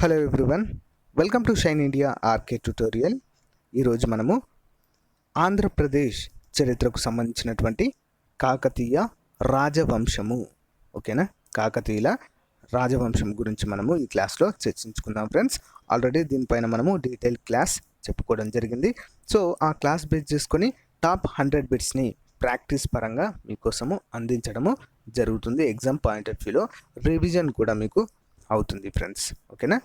Hello everyone welcome to shine India RK tutorial ఈరోజు మనము ఆంధ్రప్రదేశ్ చరిత్రకు సంబంధించినటువంటి కాకతీయ రాజవంశము. ఓకేనా కాకతీయుల రాజవంశం గురించి మనము ఈ క్లాస్లో చర్చించుకుందాం ఫ్రెండ్స్ ఆల్రెడీ దీనిపైన మనము డీటెయిల్ క్లాస్ చెప్పుకోవడం జరిగింది. సో ఆ క్లాస్ బేస్ చేసుకొని టాప్ హండ్రెడ్ బిట్స్ని ప్రాక్టీస్ పరంగా మీకోసము అందించడము జరుగుతుంది. ఎగ్జామ్ పాయింట్ ఆఫ్ వ్యూలో రివిజన్ కూడా మీకు అవుతుంది ఫ్రెండ్స్. ఓకేనా?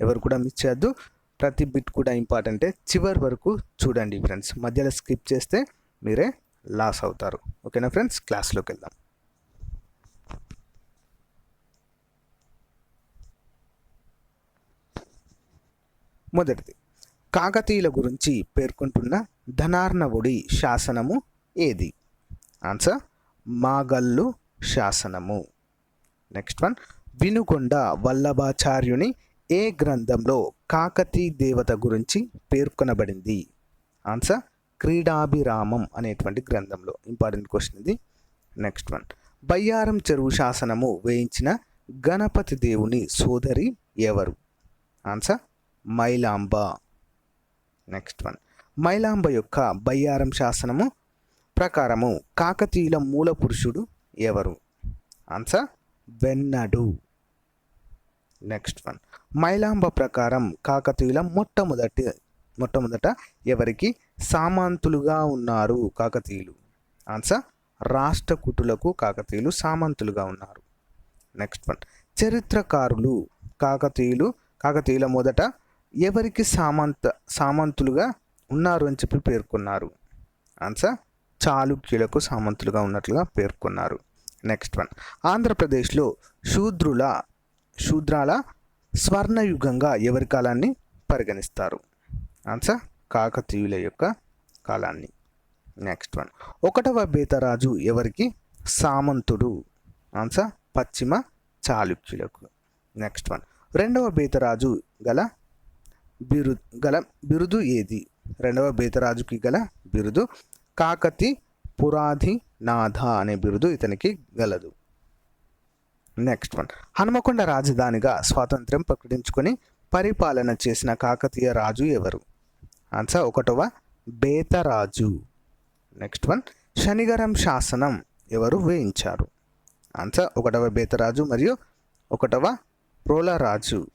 ఎవరు కూడా మిస్ చేయొద్దు. ప్రతి బిట్ కూడా ఇంపార్టెంటే చివరి వరకు చూడండి ఫ్రెండ్స్. మధ్యలో స్కిప్ చేస్తే మీరే లాస్ అవుతారు. ఓకేనా ఫ్రెండ్స్? క్లాస్లోకి వెళ్దాం. మొదటిది. కాకతీయుల గురించి పేర్కొంటున్న ధనార్ణవుడి శాసనము ఏది? ఆన్సర్ మాగల్లు శాసనము. నెక్స్ట్ వన్ వినుకొండ వల్లభాచార్యుని ఏ గ్రంథంలో కాకతీ దేవత గురించి పేర్కొనబడింది? ఆన్సర్ క్రీడాభిరామం అనేటువంటి గ్రంథంలో. ఇంపార్టెంట్ క్వశ్చన్ ఇది. నెక్స్ట్ వన్ బయ్యారం చెరువు శాసనము వేయించిన గణపతి దేవుని సోదరి ఎవరు? Answer Mailamba. Next one Mailamba యొక్క బయ్యారం శాసనము ప్రకారము కాకతీయుల మూల పురుషుడు ఎవరు? Answer Vennadu. Next one Mailamba ప్రకారం కాకతీయుల మొట్టమొదటి మొట్టమొదట ఎవరికి? సామంతులుగా ఉన్నారు కాకతీయులు. ఆన్సర్ రాష్ట్రకూటులకు కాకతీయులు సామంతులుగా ఉన్నారు. నెక్స్ట్ వన్ చరిత్రకారులు కాకతీయులు కాకతీయుల మొదట ఎవరికి సామంత సామంతులుగా ఉన్నారు అని చెప్పి పేర్కొన్నారు? ఆన్సర్ చాళుక్యులకు సామంతులుగా ఉన్నట్లుగా పేర్కొన్నారు. నెక్స్ట్ వన్ ఆంధ్రప్రదేశ్లో శూద్రుల శూద్రాల స్వర్ణయుగంగా ఎవరి కాలాన్ని పరిగణిస్తారు? ఆన్సర్ కాకతీయుల యొక్క కాలాన్ని. నెక్స్ట్ వన్ ఒకటవ బేతరాజు ఎవరికి? సామంతుడు. ఆన్సర్ పశ్చిమ చాళుక్యులకు. నెక్స్ట్ వన్ రెండవ బేతరాజు గల బిరు గల బిరుదు ఏది? రెండవ బేతరాజుకి గల బిరుదు కాకతి పురాధి నాథ అనే బిరుదు ఇతనికి గలదు. నెక్స్ట్ వన్ హనుమకొండ రాజధానిగా స్వాతంత్ర్యం ప్రకటించుకొని పరిపాలన చేసిన కాకతీయ రాజు ఎవరు? ఆన్సర్ ఒకటవ బేతరాజు. నెక్స్ట్ వన్ శనిగరం శాసనం ఎవరు వేయించారు? ఆన్సర్ ఒకటవ బేతరాజు మరియు ఒకటవ ప్రోలరాజు.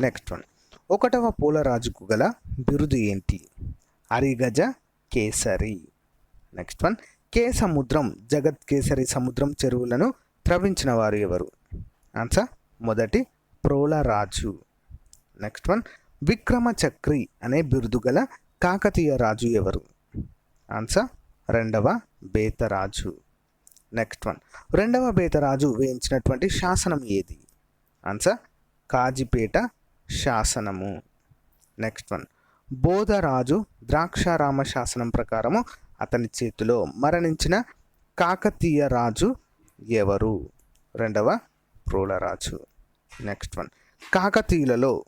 నెక్స్ట్ వన్ ఒకటవ పూలరాజుకు గల బిరుదు ఏంటి? అరిగజ కేసరి. నెక్స్ట్ వన్ కే సముద్రం జగత్ కేసరి సముద్రం చెరువులను త్రవించిన వారు ఎవరు? ఆన్సర్ మొదటి ప్రోళరాజు నెక్స్ట్ వన్ విక్రమ చక్రి అనే బిరుదు గల కాకతీయ రాజు ఎవరు? ఆన్సర్ రెండవ బేతరాజు. నెక్స్ట్ వన్ రెండవ బేతరాజు వేయించినటువంటి శాసనం ఏది? ఆన్సర్ కాజిపేట శాసనము. నెక్స్ట్ వన్ బోధరాజు ద్రాక్షారామ శాసనం ప్రకారము అతని చేతిలో మరణించిన కాకతీయ రాజు ఎవరు? రెండవ ప్రోళరాజు నెక్స్ట్ వన్ కాకతీయులలో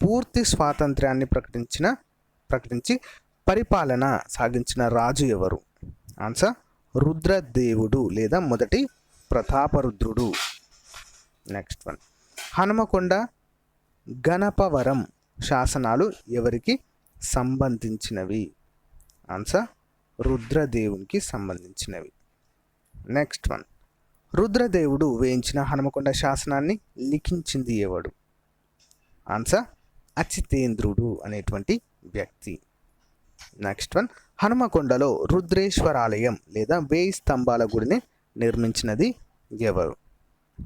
పూర్తి స్వాతంత్ర్యాన్ని ప్రకటించిన ప్రకటించి పరిపాలన సాగించిన రాజు ఎవరు? ఆన్సర్ రుద్రదేవుడు లేదా మొదటి ప్రతాపరుద్రుడు. నెక్స్ట్ వన్ హనుమకొండ గణపవరం శాసనాలు ఎవరికి సంబంధించినవి? ఆన్సర్ రుద్రదేవునికి సంబంధించినవి. నెక్స్ట్ వన్ రుద్రదేవుడు వేయించిన హనుమకొండ శాసనాన్ని లిఖించింది ఎవడు? ఆన్సర్ అచితేంద్రుడు అనేటువంటి వ్యక్తి. నెక్స్ట్ వన్ హనుమకొండలో రుద్రేశ్వరాలయం లేదా వేయి స్తంభాల గుడిని నిర్మించినది ఎవరు?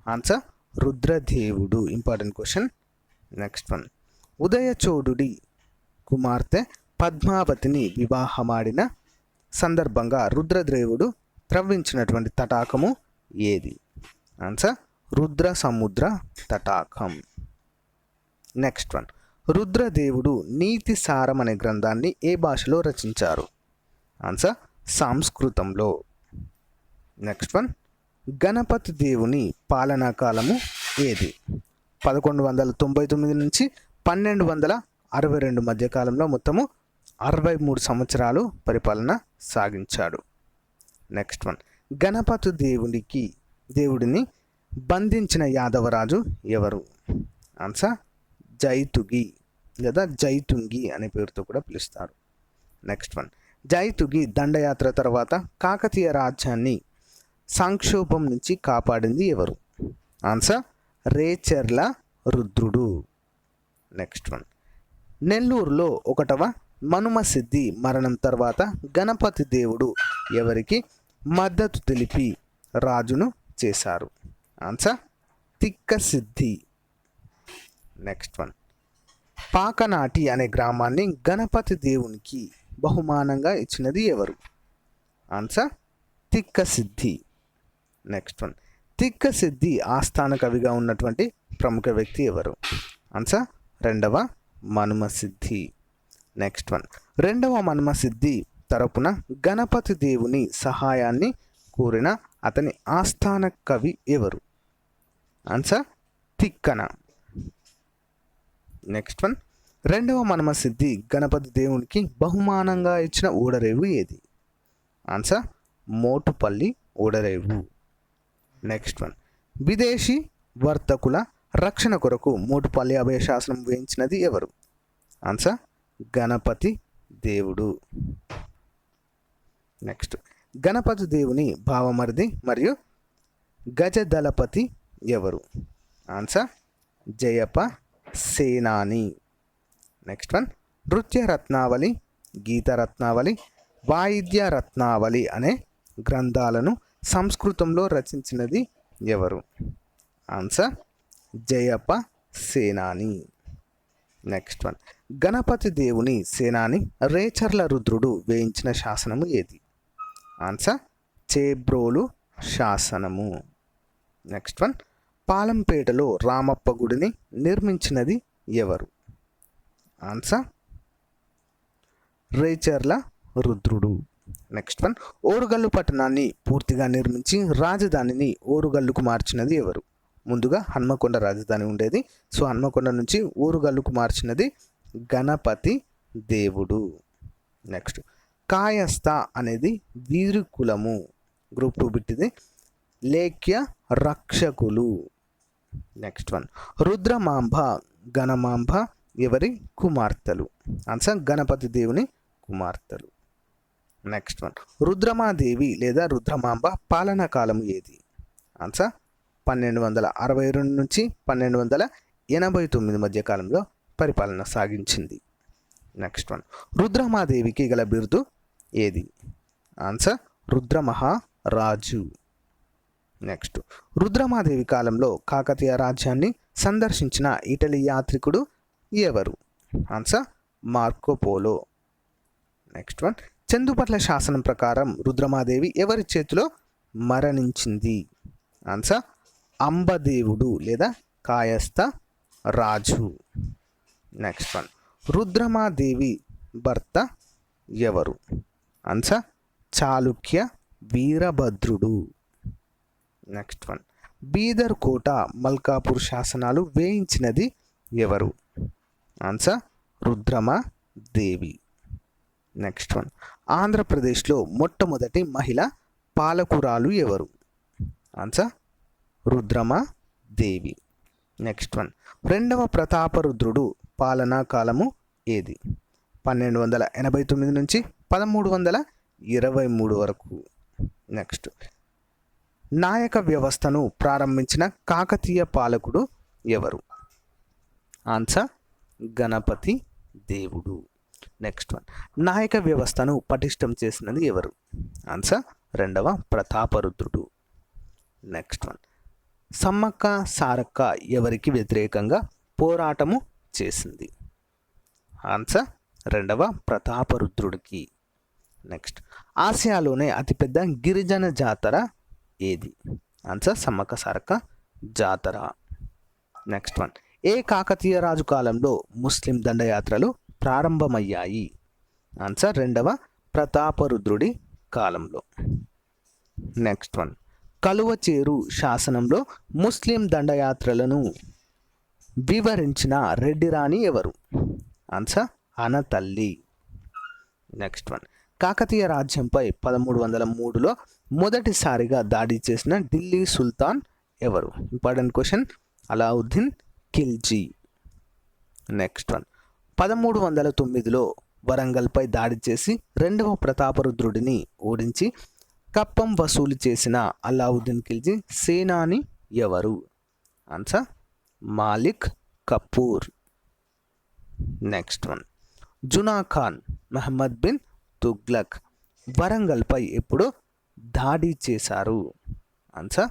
Answer Rudradevudu. Important question next one ఉదయచోడుడి కుమార్తె పద్మావతిని వివాహమాడిన సందర్భంగా రుద్రదేవుడు త్రవ్వించినటువంటి తటాకము ఏది? ఆన్సర్ రుద్ర సముద్ర తటాకం. నెక్స్ట్ వన్ రుద్రదేవుడు నీతి సారం అనే గ్రంథాన్ని ఏ భాషలో రచించారు? ఆన్సర్ సంస్కృతంలో. నెక్స్ట్ వన్ గణపతి దేవుని పాలనా కాలము ఏది? పదకొండు వందల తొంభై తొమ్మిది నుంచి పన్నెండు వందల అరవై రెండు మధ్య కాలంలో మొత్తము అరవై మూడు సంవత్సరాలు పరిపాలన సాగించాడు. నెక్స్ట్ వన్ గణపతి దేవుడికి దేవుడిని బంధించిన యాదవరాజు ఎవరు? ఆన్సర్ జైతుగి లేదా జైతుంగి అనే పేరుతో కూడా పిలుస్తారు. నెక్స్ట్ వన్ జైతుగి దండయాత్ర తర్వాత కాకతీయ రాజ్యాన్ని సంక్షోభం నుంచి కాపాడింది ఎవరు? ఆన్సర్ రేచర్ల రుద్రుడు. నెక్స్ట్ వన్ నెల్లూరులో ఒకటవ మనుమసిద్ధి మరణం తర్వాత గణపతి దేవుడు ఎవరికి మద్దతు తెలిపి రాజును చేశారు? Answer Tikkasiddhi next one Pakanati అనే గ్రామాన్ని గణపతి దేవునికి బహుమానంగా ఇచ్చినది ఎవరు? Answer Tikkasiddhi next one Tikkasiddhi ఆస్థాన కవిగా ఉన్నటువంటి ప్రముఖ వ్యక్తి ఎవరు? ఆన్సర్ రెండవ మనుమసిద్ధి నెక్స్ట్ వన్ రెండవ మన్మసిద్ధి తరపున గణపతి దేవుని సహాయాన్ని కోరిన అతని ఆస్థాన కవి ఎవరు? ఆన్సర్ తిక్కన. నెక్స్ట్ వన్ రెండవ మన్మసిద్ధి గణపతి దేవునికి బహుమానంగా ఇచ్చిన ఓడరేవు ఏది? ఆన్సర్ మోటుపల్లి ఓడరేవు. నెక్స్ట్ వన్ విదేశీ వర్తకుల రక్షణ కొరకు మోటుపల్లి అభయశాసనం వేయించినది ఎవరు? ఆన్సర్ గణపతి దేవుడు. నెక్స్ట్ గణపతి దేవుని భావమరిది మరియు గజదళపతి ఎవరు? Answer Jayapa Senani. Next one Nritya Ratnavali Gita రత్నావళి వాయిద్య రత్నావళి అనే గ్రంథాలను సంస్కృతంలో రచించినది ఎవరు? Answer Jayapa Senani. Next one Ganapati దేవుని సేనాని రేచర్ల రుద్రుడు వేయించిన శాసనము ఏది? ఆన్సర్ చేబ్రోలు శాసనము. నెక్స్ట్ వన్ పాలంపేటలో రామప్ప గుడిని నిర్మించినది ఎవరు? ఆన్సర్ రేచర్ల రుద్రుడు. నెక్స్ట్ వన్ ఓరుగల్లు పట్టణాన్ని పూర్తిగా నిర్మించి రాజధానిని ఓరుగల్లుకు మార్చినది ఎవరు? ముందుగా హన్మకొండ రాజధాని ఉండేది. సో హన్మకొండ నుంచి ఊరుగల్లుకు మార్చినది గణపతి దేవుడు. నెక్స్ట్ కాయస్థ అనేది వీరు కులము గ్రూప్ టూ బిట్టిది లేఖ్య రక్షకులు. నెక్స్ట్ వన్ రుద్రమాంబ గణమాంబ ఎవరి? కుమార్తెలు. ఆన్సర్ గణపతి దేవుని కుమార్తెలు. నెక్స్ట్ వన్ రుద్రమాదేవి లేదా రుద్రమాంబ పాలనా కాలం ఏది? ఆన్సర్ పన్నెండు వందల అరవై రెండు నుంచి పన్నెండు వందల ఎనభై తొమ్మిది మధ్య కాలంలో పరిపాలన సాగించింది. నెక్స్ట్ వన్ రుద్రమాదేవికి గల బిరుదు ఏది? ఆన్సర్ రుద్రమహారాజు. నెక్స్ట్ రుద్రమాదేవి కాలంలో కాకతీయ రాజ్యాన్ని సందర్శించిన ఇటలీ యాత్రికుడు ఎవరు? Answer Marco Polo next one Chandupatla శాసనం ప్రకారం రుద్రమాదేవి ఎవరి చేతిలో మరణించింది? ఆన్సర్ అంబదేవుడు లేదా కాయస్థ రాజు. నెక్స్ట్ వన్ రుద్రమాదేవి భర్త ఎవరు? Answer Chalukya Veerabhadrudu. Next one Bidar కోట మల్కాపూర్ శాసనాలు వేయించినది ఎవరు? ఆన్సర్ రుద్రమాదేవి. నెక్స్ట్ వన్ ఆంధ్రప్రదేశ్లో మొట్టమొదటి మహిళ పాలకురాలు ఎవరు? Answer Rudrama Devi. Next one రెండవ ప్రతాపరుద్రుడు పాలనా కాలము ఏది? పన్నెండు వందల ఎనభై తొమ్మిది నుంచి పదమూడు వందల ఇరవై మూడు వరకు. నెక్స్ట్ నాయక వ్యవస్థను ప్రారంభించిన కాకతీయ పాలకుడు ఎవరు? ఆన్సర్ గణపతి దేవుడు. నెక్స్ట్ వన్ నాయక వ్యవస్థను పటిష్టం చేసినది ఎవరు? ఆన్సర్ రెండవ ప్రతాపరుద్రుడు నెక్స్ట్ వన్ సమ్మక్క సారక్క ఎవరికి వ్యతిరేకంగా పోరాటము చేసింది? ఆన్సర్ రెండవ ప్రతాపరుద్రుడికి. నెక్స్ట్ ఆసియాలోనే అతిపెద్ద గిరిజన జాతర ఏది? Answer Sammakka Sarakka Jatara. Next one ఏ కాకతీయ రాజు కాలంలో ముస్లిం దండయాత్రలు ప్రారంభమయ్యాయి? ఆన్సర్ రెండవ ప్రతాపరుద్రుడి కాలంలో. నెక్స్ట్ వన్ కలువచేరు శాసనంలో ముస్లిం దండయాత్రలను వివరించిన రెడ్డి రాణి ఎవరు? Answer Anatalli next one Kakatiya రాజ్యంపై పదమూడు వందల మూడులో మొదటిసారిగా దాడి చేసిన ఢిల్లీ సుల్తాన్ ఎవరు? Important question Alauddin Khilji. Next one పదమూడు వందల తొమ్మిదిలో వరంగల్పై దాడి చేసి రెండవ ప్రతాపరుద్రుడిని ఓడించి కప్పం వసూలు చేసిన అలావుద్దీన్ ఖిల్జీ సేనాని ఎవరు? Answer Malik Kafur. Next one Juna Khan Muhammad bin Tughlaq. వరంగల్పై ఎప్పుడు దాడి చేశారు. ఆన్సర్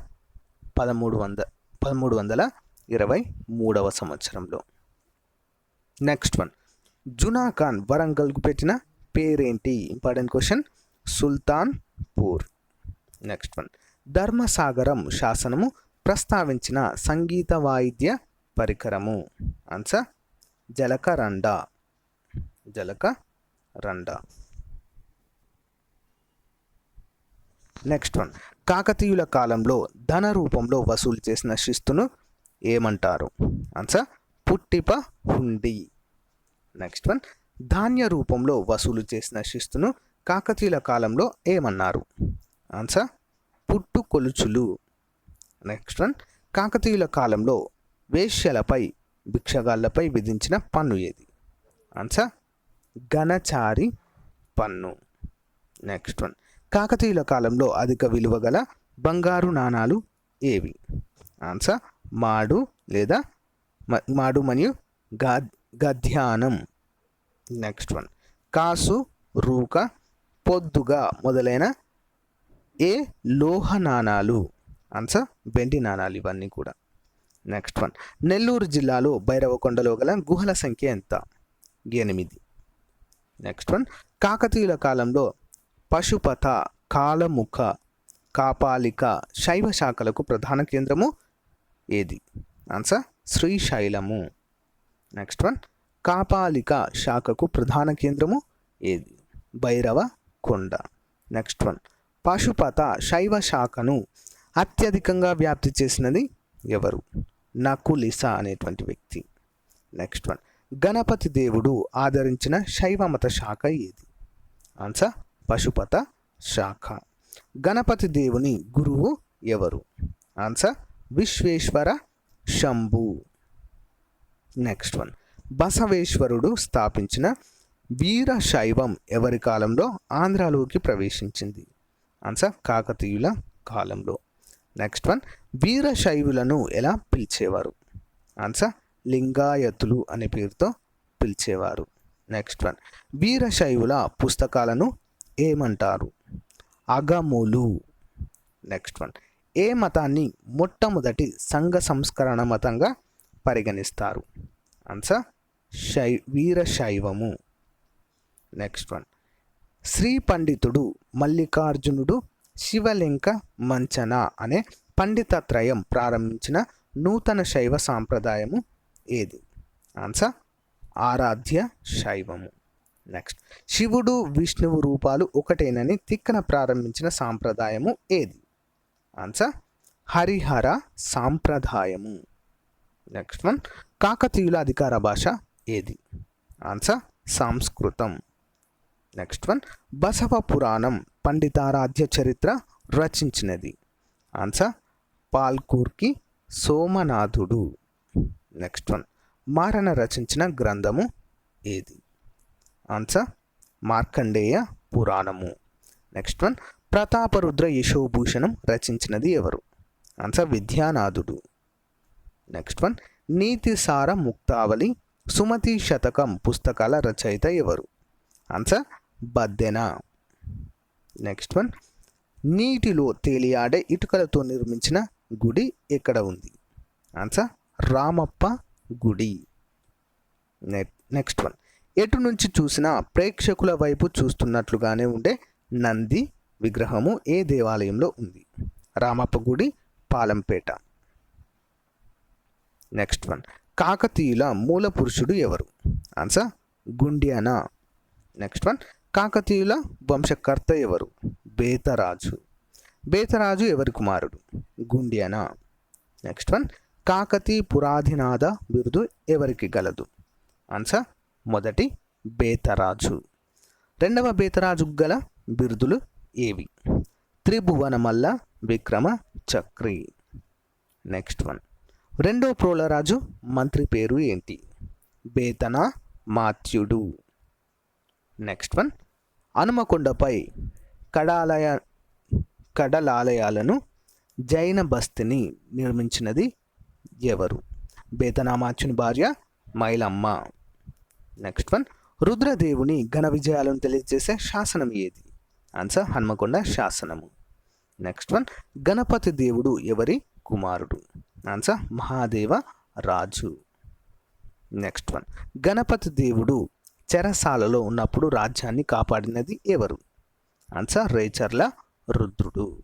పదమూడు వంద పదమూడు వందల ఇరవై మూడవ సంవత్సరంలో. నెక్స్ట్ వన్ జునా ఖాన్ వరంగల్కు పెట్టిన పేరేంటి? Important question Sultanpur next one Dharmasagaram శాసనము ప్రస్తావించిన సంగీత వాయిద్య పరికరము. Answer Jalakaranda. Jalakaranda next one కాకతీయుల కాలంలో ధన రూపంలో వసూలు చేసిన శిస్తును ఏమంటారు? ఆన్సర్ పుట్టిప హుండి. నెక్స్ట్ వన్ ధాన్య రూపంలో వసూలు చేసిన శిస్తును కాకతీయుల కాలంలో ఏమన్నారు? ఆన్సర్ పుట్టు కొలుచులు నెక్స్ట్ వన్ కాకతీయుల కాలంలో వేశ్యలపై భిక్షగాళ్ళపై విధించిన పన్ను ఏది? ఆన్సర్ ఘనచారి పన్ను. నెక్స్ట్ వన్ కాకతీయుల కాలంలో అధిక విలువ గల బంగారు నాణాలు ఏవి? ఆన్సర్ మాడు లేదా మ- మాడు మరియు గా గధ్యానం. నెక్స్ట్ వన్ కాసు రూక పొద్దుగా మొదలైన ఏ లోహ నాణాలు ఆన్సర్ వెండి నాణాలు ఇవన్నీ కూడా. నెక్స్ట్ వన్ నెల్లూరు జిల్లాలో భైరవకొండలో గల గుహల సంఖ్య ఎంత? ఎనిమిది. నెక్స్ట్ వన్ కాకతీయుల కాలంలో పశుపత కాలముఖ కాపాలిక శైవ శాఖలకు ప్రధాన కేంద్రము ఏది? Answer Srisailam. Next one Kapalika శాఖకు ప్రధాన కేంద్రము ఏది? భైరవ కొండ. నెక్స్ట్ వన్ పాశుపత శైవ శాఖను అత్యధికంగా వ్యాప్తి చేసినది ఎవరు? నకులిస అనేటువంటి వ్యక్తి. నెక్స్ట్ వన్ గణపతి దేవుడు ఆదరించిన శైవ మత శాఖ ఏది? ఆన్సర్ పశుపత శాఖ. గణపతి దేవుని గురువు ఎవరు? Answer Vishweshwara Shambhu. Next one Basaveshwarudu స్థాపించిన వీరశైవం ఎవరి కాలంలో ఆంధ్రాలోకి ప్రవేశించింది? ఆన్సర్ కాకతీయుల కాలంలో. నెక్స్ట్ వన్ వీరశైవులను ఎలా పిలిచేవారు? ఆన్సర్ లింగాయతులు అనే పేరుతో పిలిచేవారు. నెక్స్ట్ వన్ వీరశైవుల పుస్తకాలను ఏమంటారు? అగములు. నెక్స్ట్ వన్ ఏ మతాన్ని మొట్టమొదటి సంఘ సంస్కరణ మతంగా పరిగణిస్తారు? ఆన్సర్ శై వీరశైవము. నెక్స్ట్ వన్ శ్రీ పండితుడు మల్లికార్జునుడు శివలింక మంచన అనే పండితత్రయం ప్రారంభించిన నూతన శైవ సాంప్రదాయము ఏది? ఆన్సర్ ఆరాధ్య శైవము. నెక్స్ట్ శివుడు విష్ణువు రూపాలు ఒకటేనని తిక్కన ప్రారంభించిన సాంప్రదాయము ఏది? ఆన్సర్ హరిహర సాంప్రదాయము. నెక్స్ట్ వన్ కాకతీయుల అధికార భాష ఏది? ఆన్సర్ సంస్కృతం. నెక్స్ట్ వన్ బసవ పురాణం పండితారాధ్య చరిత్ర రచించినది. ఆన్సర్ పాల్కూర్కి సోమనాథుడు. నెక్స్ట్ వన్ మారణ రచించిన గ్రంథము ఏది? Answer Markandeya Puranamu. Next one Prataparudra Yashobhushanam రచించినది ఎవరు? Answer Vidyanathudu. Next one Nitisara Muktavali Sumati Shatakam పుస్తకాల రచయిత ఎవరు? ఆన్సర్ బద్దెన? నెక్స్ట్ వన్ నీటిలో తేలియాడే ఇటుకలతో నిర్మించిన గుడి ఎక్కడ ఉంది? ఆన్సర్ రామప్ప గుడి. నెక్స్ట్ వన్ ఎటు నుంచి చూసినా ప్రేక్షకుల వైపు చూస్తున్నట్లుగానే ఉండే నంది విగ్రహము ఏ దేవాలయంలో ఉంది? రామప్ప గుడి పాలంపేట. నెక్స్ట్ వన్ కాకతీయుల మూల పురుషుడు ఎవరు? ఆన్సర్ గుండియానా? నెక్స్ట్ వన్ కాకతీయుల వంశకర్త ఎవరు? బేతరాజు. బేతరాజు ఎవరి కుమారుడు? గుండియానా? Next one. కాకతీ పురాధినాథ బిరుదు ఎవరికి గలదు? ఆన్సర్ మొదటి బేతరాజు. రెండవ బేతరాజు గల బిరుదులు ఏవి? త్రిభువనమల్ల విక్రమ చక్రి. Next one. రెండో ప్రోలరాజు మంత్రి పేరు ఏంటి? బేతన మాత్యుడు. Next one. హనుమకొండపై కడాలయ కడలాలయాలను జైన బస్తిని నిర్మించినది ఎవరు? బేతనామాచుని భార్య మైలమ్మ. Next one. రుద్రదేవుని ఘన విజయాలను తెలియజేసే శాసనం ఏది? ఆన్సర్ హనుమకొండ శాసనము. Next one. గణపతి దేవుడు ఎవరి? కుమారుడు. Answer Mahadeva Raju. Next one. Ganapati Devudu చెరసాలలో ఉన్నప్పుడు రాజ్యాన్ని కాపాడినది ఎవరు? ఆన్సర్ రేచర్ల రుద్రుడు.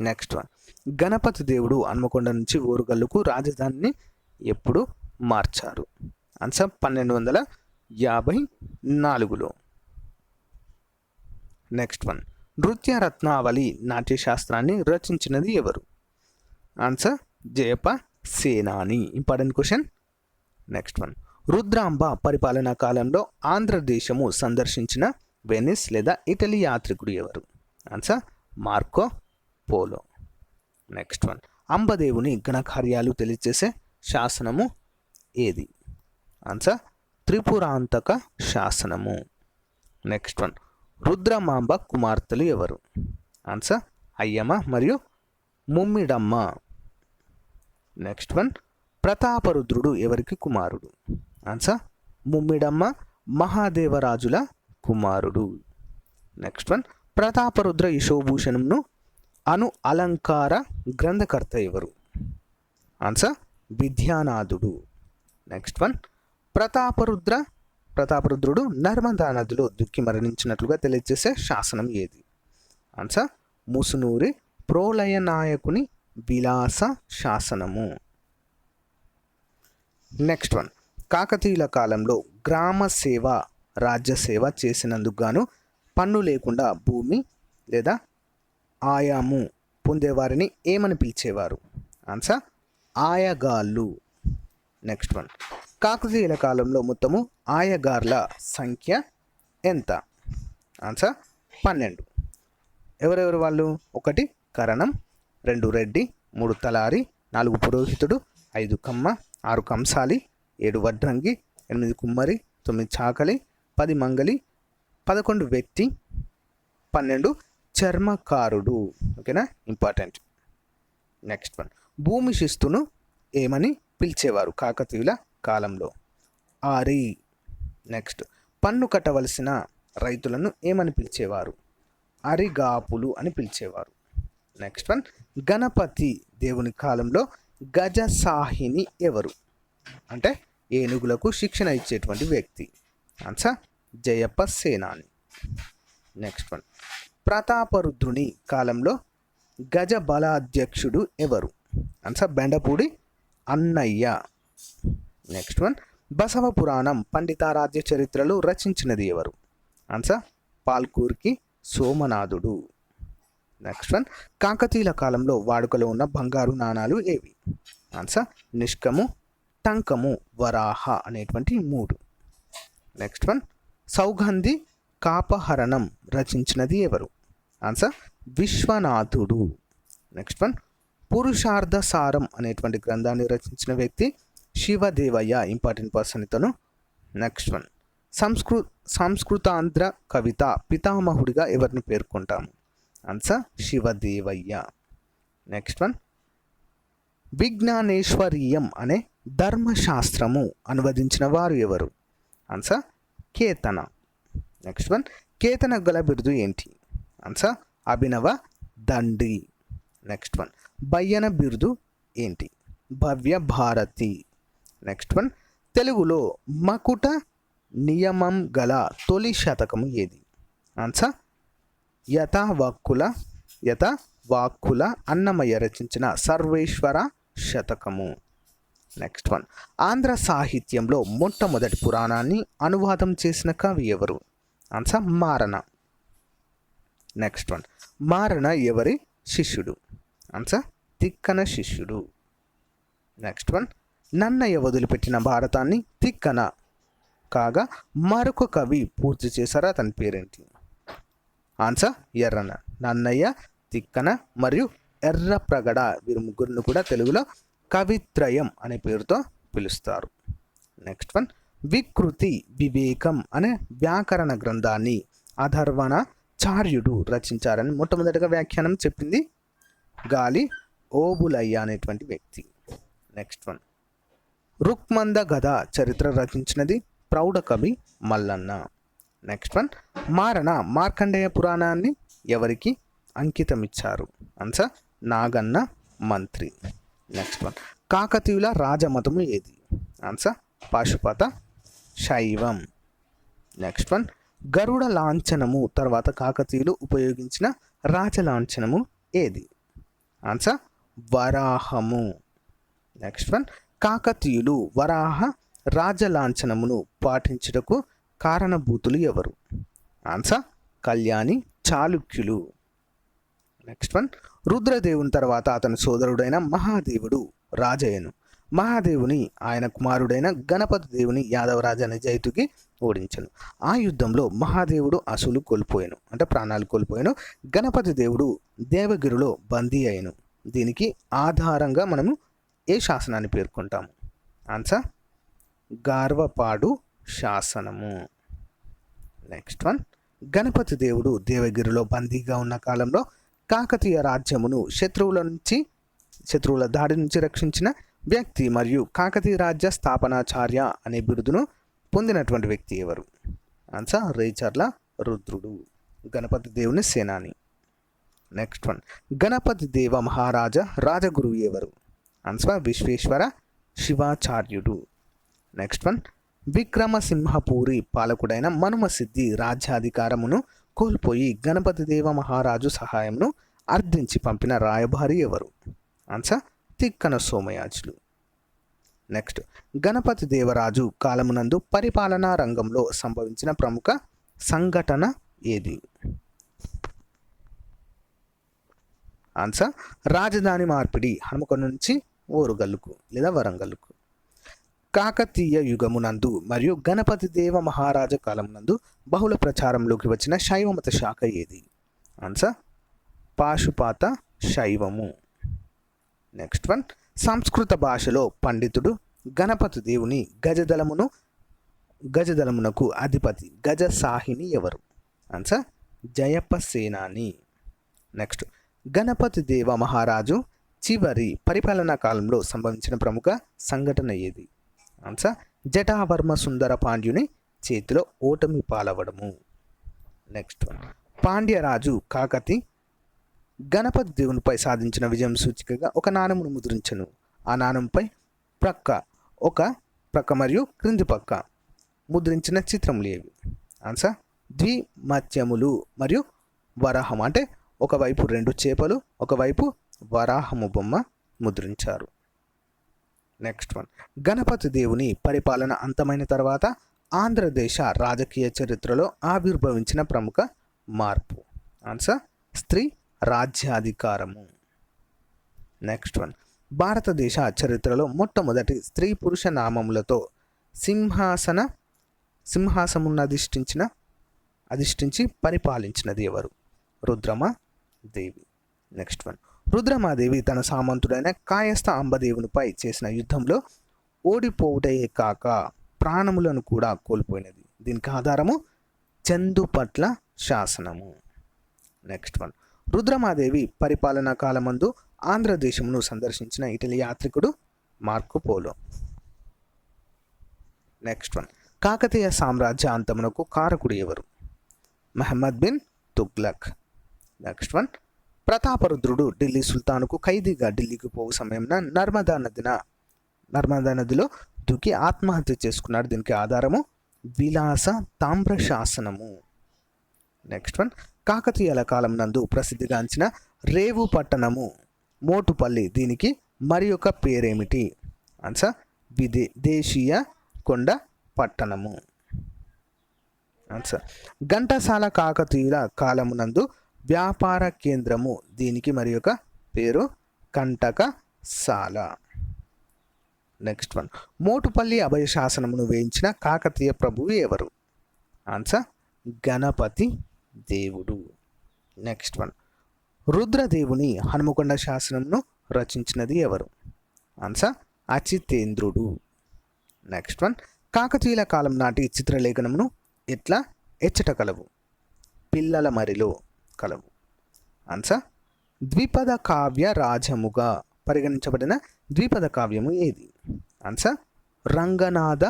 నెక్స్ట్ వన్ గణపతి దేవుడు హన్మకొండ నుంచి ఓరుగల్లుకు రాజధానిని ఎప్పుడు మార్చారు? ఆన్సర్ పన్నెండు వందల యాభై నాలుగులో. నెక్స్ట్ వన్ నృత్య రత్నావళి నాట్యశాస్త్రాన్ని రచించినది ఎవరు? ఆన్సర్ జయప సేనాని. Important question next one Rudramba పరిపాలనా కాలంలో ఆంధ్రదేశము సందర్శించిన వెనిస్ లేదా ఇటలీ యాత్రికుడు ఎవరు? Answer Marco Polo. Next one అంబదేవుని ఘనకార్యాలు తెలియజేసే శాసనము ఏది? ఆన్సర్ త్రిపురాంతక శాసనము. నెక్స్ట్ వన్ రుద్రమాంబ కుమార్తెలు ఎవరు? ఆన్సర్ అయ్యమ్మ మరియు ముమ్మిడమ్మ. నెక్స్ట్ వన్ ప్రతాపరుద్రుడు ఎవరికి కుమారుడు? ఆన్సర్ ముమ్మిడమ్మ మహాదేవరాజుల కుమారుడు. నెక్స్ట్ వన్ ప్రతాపరుద్ర యశోభూషణంను అను అలంకార గ్రంథకర్త ఎవరు? Answer Vidyanathudu. Next one Prataparudra Prataparudrudu Narmada నదిలో దుక్కి మరణించినట్లుగా తెలియజేసే శాసనం ఏది? ఆన్సర్ ముసునూరి ప్రోలయ నాయకుని విలాస శాసనము. నెక్స్ట్ వన్ కాకతీయుల కాలంలో గ్రామ సేవ రాజ్య సేవ చేసినందుకు గాను పన్ను లేకుండా భూమి లేదా ఆయాము పొందేవారిని ఏమని పిలిచేవారు? ఆన్సర్ ఆయగాళ్ళు. నెక్స్ట్ వన్ కాకతీయుల కాలంలో మొత్తము ఆయగార్ల సంఖ్య ఎంత? ఆన్సర్ పన్నెండు. ఎవరెవరు వాళ్ళు? ఒకటి కరణం రెండు రెడ్డి మూడు తలారి నాలుగు పురోహితుడు ఐదు కమ్మ ఆరు కంసాలి ఏడు వడ్రంగి ఎనిమిది కుమ్మరి తొమ్మిది చాకలి పది మంగలి పదకొండు వ్యక్తి పన్నెండు చర్మకారుడు. ఓకేనా? ఇంపార్టెంట్. Next one. భూమి శిస్తును ఏమని పిలిచేవారు? కాకతీయుల కాలంలో. ఆరి. నెక్స్ట్. పన్ను కట్టవలసిన రైతులను ఏమని పిలిచేవారు? అరిగాపులు అని పిలిచేవారు. Next one. గణపతి దేవుని కాలంలో గజసాహిని ఎవరు? అంటే ఏనుగులకు శిక్షణ ఇచ్చేటువంటి వ్యక్తి. Answer Jayappa Senani. Next one ప్రతాపరుద్రుని కాలంలో గజ బలాధ్యక్షుడు ఎవరు? ఆన్సర్ బెండపూడి అన్నయ్య. నెక్స్ట్ వన్ బసవ పురాణం పండితారాధ్య చరిత్రలు రచించినది ఎవరు? ఆన్సర్ పాల్కూర్కి సోమనాథుడు. నెక్స్ట్ వన్ కాకతీయుల కాలంలో వాడుకలో ఉన్న బంగారు నాణాలు ఏవి? ఆన్సర్ నిష్కము టంకము వరాహ అనేటువంటి మూడు. నెక్స్ట్ వన్ సౌగంధి కాపహరణం రచించినది ఎవరు? ఆన్సర్ విశ్వనాథుడు. నెక్స్ట్ వన్ పురుషార్థ సారం అనేటువంటి గ్రంథాన్ని రచించిన వ్యక్తి శివదేవయ్య ఇంపార్టెంట్ పర్సన్ ఇతను నెక్స్ట్ వన్ సంస్కృ సంస్కృతాంధ్ర కవిత పితామహుడిగా ఎవరిని పేర్కొంటాము? Answer Shivadevayya. Next one Vijnaneshwariyam అనే ధర్మశాస్త్రము అనువదించిన వారు ఎవరు? Answer Ketana. Next one Ketana గల బిరుదు ఏంటి? ఆన్సర్ అభినవ దండి. నెక్స్ట్ వన్ బయ్యన బిరుదు ఏంటి? భవ్య భారతి. నెక్స్ట్ వన్ తెలుగులో మకుట నియమం గల తొలి శతకము ఏది? ఆన్సర్ యథావాక్కుల యథ వాక్కుల అన్నమయ్య రచించిన సర్వేశ్వర శతకము. నెక్స్ట్ వన్ ఆంధ్ర సాహిత్యంలో మొట్టమొదటి పురాణాన్ని అనువాదం చేసిన కవి ఎవరు? ఆన్సర్ మారణ. నెక్స్ట్ వన్ మారణ ఎవరి? శిష్యుడు. ఆన్సర్ తిక్కన శిష్యుడు. నెక్స్ట్ వన్ నన్నయ్య వదిలిపెట్టిన భారతాన్ని తిక్కన. కాగా మరొక కవి పూర్తి చేశారా? తన పేరేంటి? ఆన్సర్ ఎర్రన. నన్నయ్య తిక్కన మరియు ఎర్ర ప్రగడ వీరి ముగ్గురిని కూడా తెలుగులో కవిత్రయం అనే పేరుతో పిలుస్తారు. నెక్స్ట్ వన్ వికృతి వివేకం అనే వ్యాకరణ గ్రంథాన్ని అధర్వణ చార్యుడు రచించారని మొట్టమొదటిగా వ్యాఖ్యానం చెప్పింది గాలి ఓబులయ్య అనేటువంటి వ్యక్తి. నెక్స్ట్ వన్ రుక్మంద గద చరిత్ర రచించినది ప్రౌఢకవి మల్లన్న. నెక్స్ట్ వన్ మారణ మార్కండేయ పురాణాన్ని ఎవరికి అంకితమిచ్చారు? ఆన్సర్ నాగన్న మంత్రి. నెక్స్ట్ వన్ కాకతీయుల రాజమతము ఏది? ఆన్సర్ పాశుపత శైవం. నెక్స్ట్ వన్ గరుడ లాంఛనము తర్వాత కాకతీయులు ఉపయోగించిన రాజలాంఛనము ఏది? ఆన్సర్ వరాహము. నెక్స్ట్ వన్ కాకతీయులు వరాహ రాజలాంఛనమును పాటించుటకు కారణభూతులు ఎవరు? ఆన్సర్ కళ్యాణి చాళుక్యులు. నెక్స్ట్ వన్ రుద్రదేవుని తర్వాత అతని సోదరుడైన మహాదేవుడు రాజయ్యను. మహాదేవుని ఆయన కుమారుడైన గణపతి దేవుని యాదవరాజా అనే జైతుకి ఓడించను. ఆ యుద్ధంలో మహాదేవుడు అసులు కోల్పోయాను. అంటే ప్రాణాలు కోల్పోయాను. గణపతి దేవుడు దేవగిరిలో బందీ అయ్యను. దీనికి ఆధారంగా మనము ఏ శాసనాన్ని పేర్కొంటాము? ఆన్సర్ గార్వపాడు శాసనము. నెక్స్ట్ వన్ గణపతి దేవుడు దేవగిరిలో బందీగా ఉన్న కాలంలో కాకతీయ రాజ్యమును శత్రువుల నుంచి శత్రువుల దాడి నుంచి రక్షించిన వ్యక్తి మరియు కాకతీయ రాజ్య స్థాపనాచార్య అనే బిరుదును పొందినటువంటి వ్యక్తి ఎవరు? ఆన్సర్ రేచర్ల రుద్రుడు. గణపతి దేవుని సేనాని. నెక్స్ట్ వన్ గణపతి దేవ మహారాజా రాజగురువు ఎవరు? Answer Visweswara శివాచార్యుడు. Next one Vikramasimhapuri పాలకుడైన మనుమసిద్ధి రాజ్యాధికారమును కోల్పోయి గణపతిదేవ మహారాజు సహాయంను అర్థించి పంపిన రాయబారి ఎవరు? ఆన్సర్ తిక్కన సోమయాజులు. నెక్స్ట్ గణపతి దేవరాజు కాలమునందు పరిపాలనా రంగంలో సంభవించిన ప్రముఖ సంఘటన ఏది? ఆన్సర్ రాజధాని మార్పిడి హనుమకొండ నుంచి ఓరుగల్లుకు లేదా వరంగల్లుకు. కాకతీయ యుగమునందు మరియు గణపతి దేవ మహారాజ కాలమునందు బహుళ ప్రచారంలోకి వచ్చిన శైవమత శాఖ ఏది? ఆన్సర్ పాశుపాత శైవము. నెక్స్ట్ వన్ సంస్కృత భాషలో పండితుడు గణపతి దేవుని గజదళమును గజదళమునకు అధిపతి గజ సాహిని ఎవరు? ఆన్సర్ జయప సేనాని. నెక్స్ట్ గణపతి దేవ మహారాజు చివరి పరిపాలనా కాలంలో సంభవించిన ప్రముఖ సంఘటన ఏది? ఆన్సర్. జటావర్మ సుందర పాండ్యుని చేతిలో ఓటమి పాలవడము నెక్స్ట్ వన్. పాండ్యరాజు కాకతి గణపతి దేవునిపై సాధించిన విజయం సూచికగా ఒక నాణెమును ముద్రించను. ఆ నాణంపై ప్రక్క ఒక ప్రక్క మరియు క్రింది పక్క ముద్రించిన చిత్రములు ఏవి? ఆన్సర్. ద్విమత్యములు మరియు వరాహం అంటే ఒకవైపు రెండు చేపలు ఒకవైపు వరాహము బొమ్మ ముద్రించారు. నెక్స్ట్ వన్ గణపతి దేవుని పరిపాలన అంతమైన తర్వాత ఆంధ్రదేశ రాజకీయ చరిత్రలో ఆవిర్భవించిన ప్రముఖ మార్పు. ఆన్సర్ స్త్రీ రాజ్యాధికారము. నెక్స్ట్ వన్ భారతదేశ చరిత్రలో మొట్టమొదటి స్త్రీ పురుష నామములతో సింహాసన సింహాసమును అధిష్ఠించిన అధిష్ఠించి పరిపాలించినది ఎవరు రుద్రమ దేవి. నెక్స్ట్ వన్ రుద్రమాదేవి తన సామంతుడైన కాయస్థ అంబదేవునిపై చేసిన యుద్ధంలో ఓడిపోవుటయే కాక ప్రాణములను కూడా కోల్పోయినది. దీనికి ఆధారము చందుపట్ల శాసనము. Next one. రుద్రమాదేవి పరిపాలనా కాలమందు ఆంధ్రదేశమును సందర్శించిన Italy యాత్రికుడు Marco Polo. Next one. Kakatiya సామ్రాజ్య అంతమునకు కారకుడు ఎవరు? మహమ్మద్ బిన్ తుగ్లక్. Next one. ప్రతాపరుద్రుడు ఢిల్లీ సుల్తానుకు ఖైదీగా ఢిల్లీకి పోవు సమయంలో నర్మదా నదిన నర్మదా నదిలో దూకి ఆత్మహత్య చేసుకున్నాడు. దీనికి ఆధారము విలాస తామ్ర శాసనము. నెక్స్ట్ వన్ కాకతీయుల కాలం నందు ప్రసిద్ధిగాంచిన రేవు పట్టణము మోటుపల్లి. దీనికి మరి ఒక పేరేమిటి? ఆన్సర్ విదే దేశీయ కొండ పట్టణము. ఆన్సర్ ఘంటసాల కాకతీయుల కాలమునందు వ్యాపార కేంద్రము దీనికి మరి ఒక పేరు? కంటకశాల. నెక్స్ట్ వన్ మోటుపల్లి అభయ శాసనమును వేయించిన కాకతీయ ప్రభువు ఎవరు? Answer Ganapati Devudu. Next one రుద్రదేవుని Hanumakonda శాసనంను రచించినది ఎవరు? ఆన్సర్ అచితేంద్రుడు. నెక్స్ట్ వన్ కాకతీయుల కాలం నాటి చిత్రలేఖనమును ఎట్లా? ఎచ్చట కలవు పిల్లల మరిలో. కలవు. ఆన్సర్ ద్విపద కావ్య రాజముగా పరిగణించబడిన ద్విపద కావ్యము ఏది? ఆన్సర్ రంగనాథ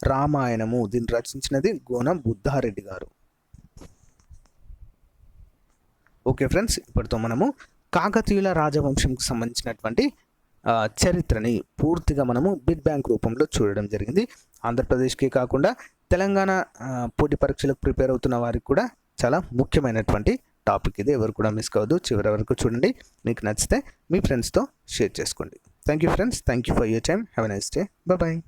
రామాయణము. దీన్ని రచించినది గోన బుద్ధారెడ్డి గారు. ఓకే ఫ్రెండ్స్ ఇప్పటితో మనము కాకతీయుల రాజవంశంకి సంబంధించినటువంటి చరిత్రని పూర్తిగా మనము బిగ్ బ్యాంక్ రూపంలో చూడడం జరిగింది. ఆంధ్రప్రదేశ్కే కాకుండా తెలంగాణ పోటీ పరీక్షలకు ప్రిపేర్ అవుతున్న వారికి కూడా చాలా ముఖ్యమైనటువంటి టాపిక్ ఇది ఎవరు కూడా మిస్ కావద్దు. చివరి వరకు చూడండి. మీకు నచ్చితే మీ ఫ్రెండ్స్తో షేర్ చేసుకోండి. Thank you friends thank you for your time have a nice day bye